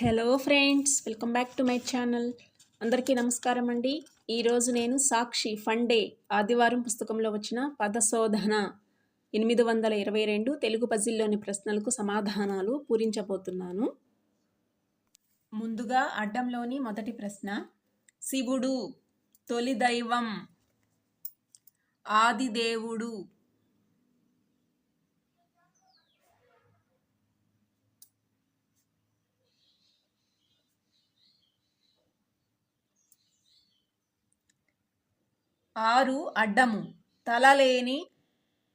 Hello friends welcome back to my channel అందరికీ నమస్కారం అండి. ఈరోజు నేను సాక్షి ఫండే ఆదివారం పుస్తకంలో వచ్చిన పదశోధన ఎనిమిది వందల ఇరవై రెండు తెలుగు పజిల్లోని ప్రశ్నలకు సమాధానాలు పూరించబోతున్నాను. ముందుగా అడ్డంలోని మొదటి ప్రశ్న. శివుడు తొలి దైవం ఆదిదేవుడు ఆరు అడ్డము. తలలేని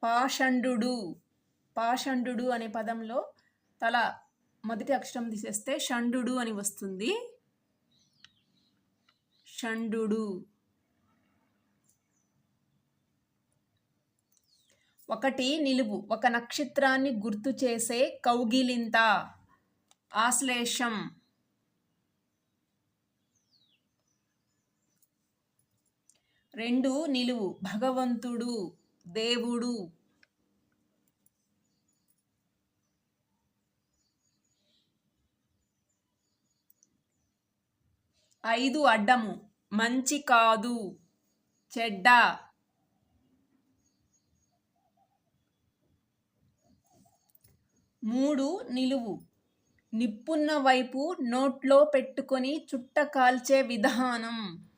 పాషండు పాషండు అనే పదంలో తల మొదటి అక్షరం తీసేస్తే షండు అని వస్తుంది. షండు ఒకటి నిలువు. ఒక నక్షత్రాన్ని గుర్తు చేసే కౌగిలింత. ఆశ్లేషం. రెండు నిలువు. భగవంతుడు దేవుడు. ఐదు అడ్డము. మంచి కాదు. చెడ్డ. మూడు నిలువు. నిప్పున్న వైపు నోట్లో పెట్టుకొని చుట్ట కాల్చే విధానం.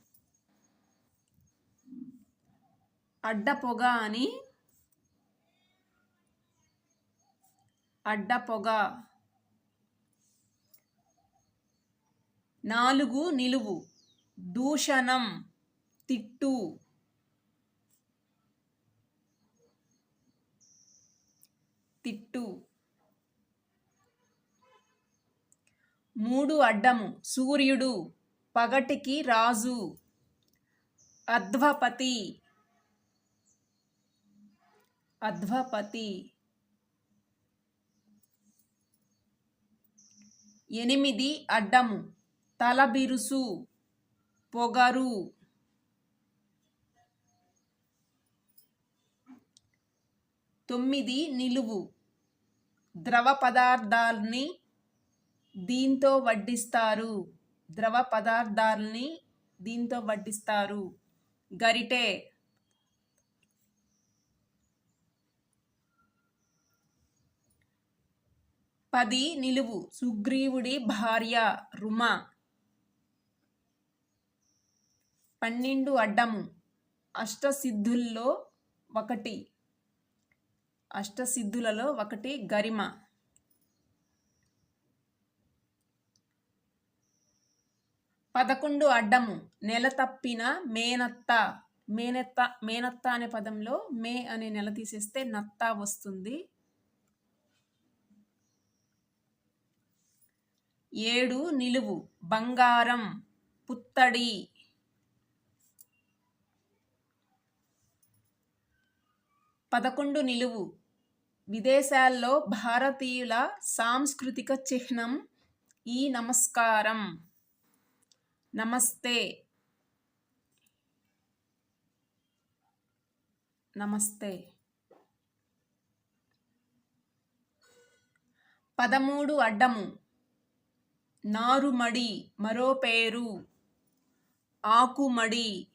అడ్డపొగ అని అడ్డపొగ. నాలుగు నిలువు. దూషణం. తిట్టు. తిట్టు. మూడు అడ్డము. సూర్యుడు. పగటికి రాజు. అధ్వపతి. అధ్వపతి. ఎనిమిది అడ్డము. తలబిరుసు పొగరు. తొమ్మిది నిలువు. ద్రవ పదార్థాల్ని దీంతో వడ్డిస్తారు. ద్రవ పదార్థాల్ని దీంతో వడ్డిస్తారు. గరిటె. పది నిలువు. సుగ్రీవుడి భార్య రుమ. పన్నెండు అడ్డము. అష్టసిద్ధుల్లో ఒకటి. అష్టసిద్ధులలో ఒకటి గరిమ. పదకొండు అడ్డము. నెల తప్పిన మేనత్త. మేనత్త మేనత్త అనే పదంలో మే అనే నెల తీసేస్తే నత్త వస్తుంది. ఏడు నిలువు బంగారం పుత్తడి. పదకొండు నిలువు విదేశాల్లో భారతీయుల సాంస్కృతిక చిహ్నం ఈ నమస్కారం. నమస్తే. నమస్తే. పదమూడు అడ్డము నారుమడి మరో పేరు. ఆకుమడి.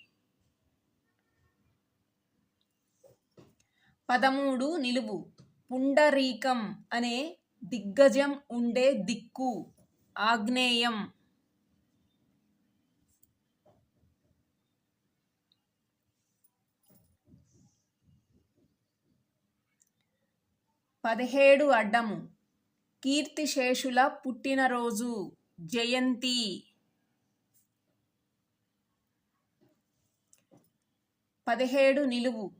పదమూడు నిలువు. పుండరీకం అనే దిగ్గజం ఉండే దిక్కు. ఆగ్నేయం. పదిహేడు అడ్డము. కీర్తిశేషుల పుట్టినరోజు. జయంతి. పదిహేడు నిలువు.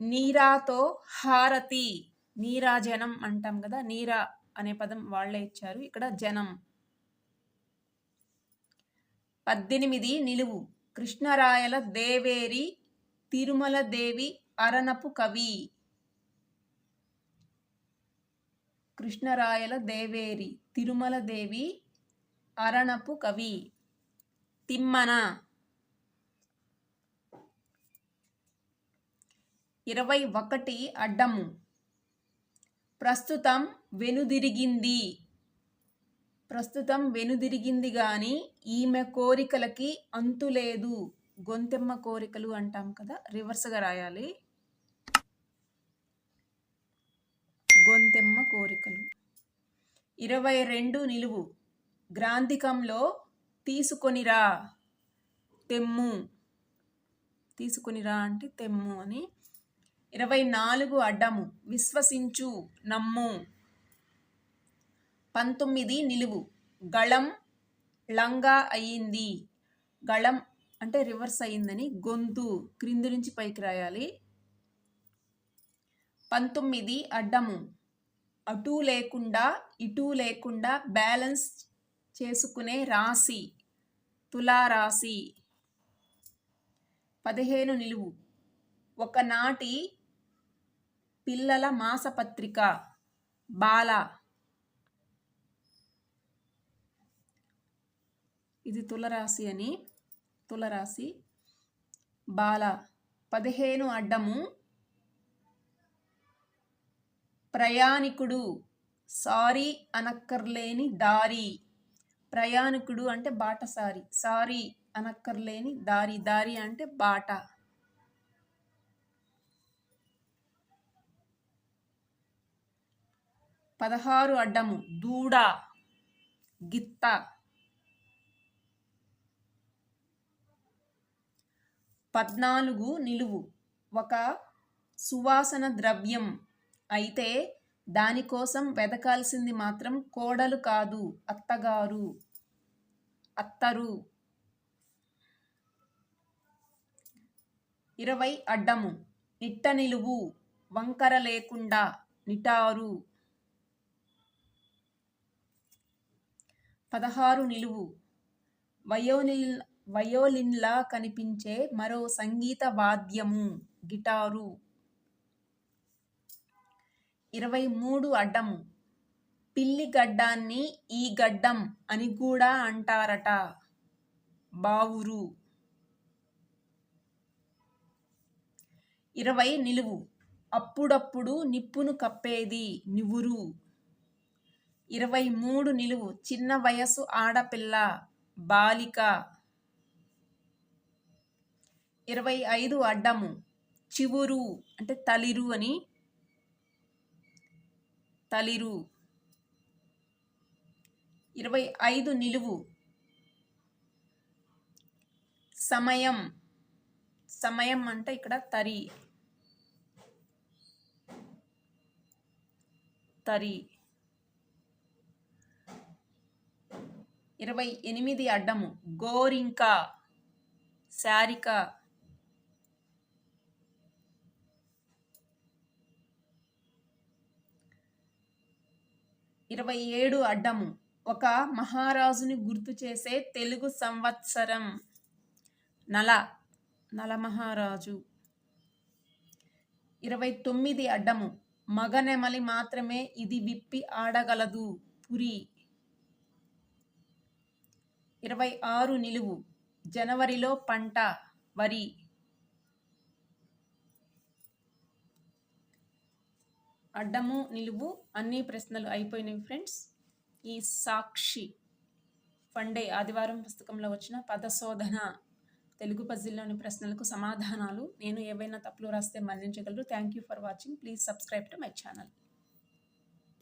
నీరాతో హారతి. నీరాజనం అంటాం కదా నీరా అనే పదం వాళ్ళే ఇచ్చారు. ఇక్కడ జనం. పద్దెనిమిది నిలువు. కృష్ణరాయల దేవేరి తిరుమల దేవి అరణపు కవి. కృష్ణరాయల దేవేరి తిరుమల దేవి అరణపు కవి తిమ్మన. ఇరవై ఒకటి అడ్డము. ప్రస్తుతం వెనుదిరిగింది. ప్రస్తుతం వెనుదిరిగింది గాని ఈమె కోరికలకి అంతులేదు గొంతెమ్మ కోరికలు అంటాం కదా రివర్స్గా రాయాలి. గొంతెమ్మ కోరికలు. ఇరవై రెండు నిలువు. గ్రాంధికంలో తీసుకొనిరా తెమ్ము. తీసుకునిరా అంటే తెమ్ము అని. ఇరవై నాలుగు అడ్డము. విశ్వసించు నమ్ము. పంతొమ్మిది నిలువు. గళం లంగా అయ్యింది గళం అంటే రివర్స్ అయ్యిందని గొంతు క్రింది నుంచి పైకి రాయాలి. పంతొమ్మిది అడ్డము. అటు లేకుండా ఇటు లేకుండా బ్యాలెన్స్ చేసుకునే రాశి తులారాశి. పదిహేను నిలువు. ఒకనాటి పిల్లల మాసపత్రిక బాల. ఇది తులరాశి అని తులరాశి బాల. పదిహేను అడ్డము. ప్రయాణికుడు సారీ అనక్కర్లేని దారి. ప్రయాణికుడు అంటే బాటసారి సారీ అనక్కర్లేని దారి దారి అంటే బాట. పదహారు అడ్డము దూడ గిత్త. పద్నాలుగు నిలువు. ఒక సువాసన ద్రవ్యం అయితే దానికోసం వెతకాల్సింది మాత్రం కోడలు కాదు అత్తగారు. అత్తరు. ఇరవై అడ్డము. నిట్ట నిలువు. వంకర లేకుండా. నిటారు. పదహారు నిలువు. వయోలిన్ వయోలిన్లా కనిపించే మరో సంగీత వాద్యము. గిటారు. ఇరవై మూడు అడ్డము పిల్లి గడ్డాన్ని ఈ గడ్డం అని కూడా అంటారట. బావురు. ఇరవై నిలువు. అప్పుడప్పుడు నిప్పును కప్పేది నివురు ఇరవై మూడు నిలువు. చిన్న వయసు ఆడపిల్ల బాలిక. ఇరవై ఐదు అడ్డము. చివురు అంటే తలిరు అని తలిరు. ఇరవై ఐదు నిలువు. సమయం. సమయం అంటే ఇక్కడ తరి. తరి. ఇరవై ఎనిమిది అడ్డము. గోరింక. శారిక. ఇరవై ఏడు అడ్డము. ఒక మహారాజుని గుర్తు చేసే తెలుగు సంవత్సరం. నల నల మహారాజు. ఇరవై తొమ్మిది అడ్డము. మగనెమలి మాత్రమే ఇది విప్పి ఆడగలదు. పురి. ఇరవై ఆరు నిలువు. జనవరిలో పంట వరి. అడ్డము నిలువు అన్ని ప్రశ్నలు అయిపోయినాయి ఫ్రెండ్స్. ఈ సాక్షి ఫండే ఆదివారం పుస్తకంలో వచ్చిన పదశోధన తెలుగు పజిల్లోని ప్రశ్నలకు సమాధానాలు నేను ఏవైనా తప్పులు రాస్తే మన్నించగలరు. Thank you for watching please subscribe to my channel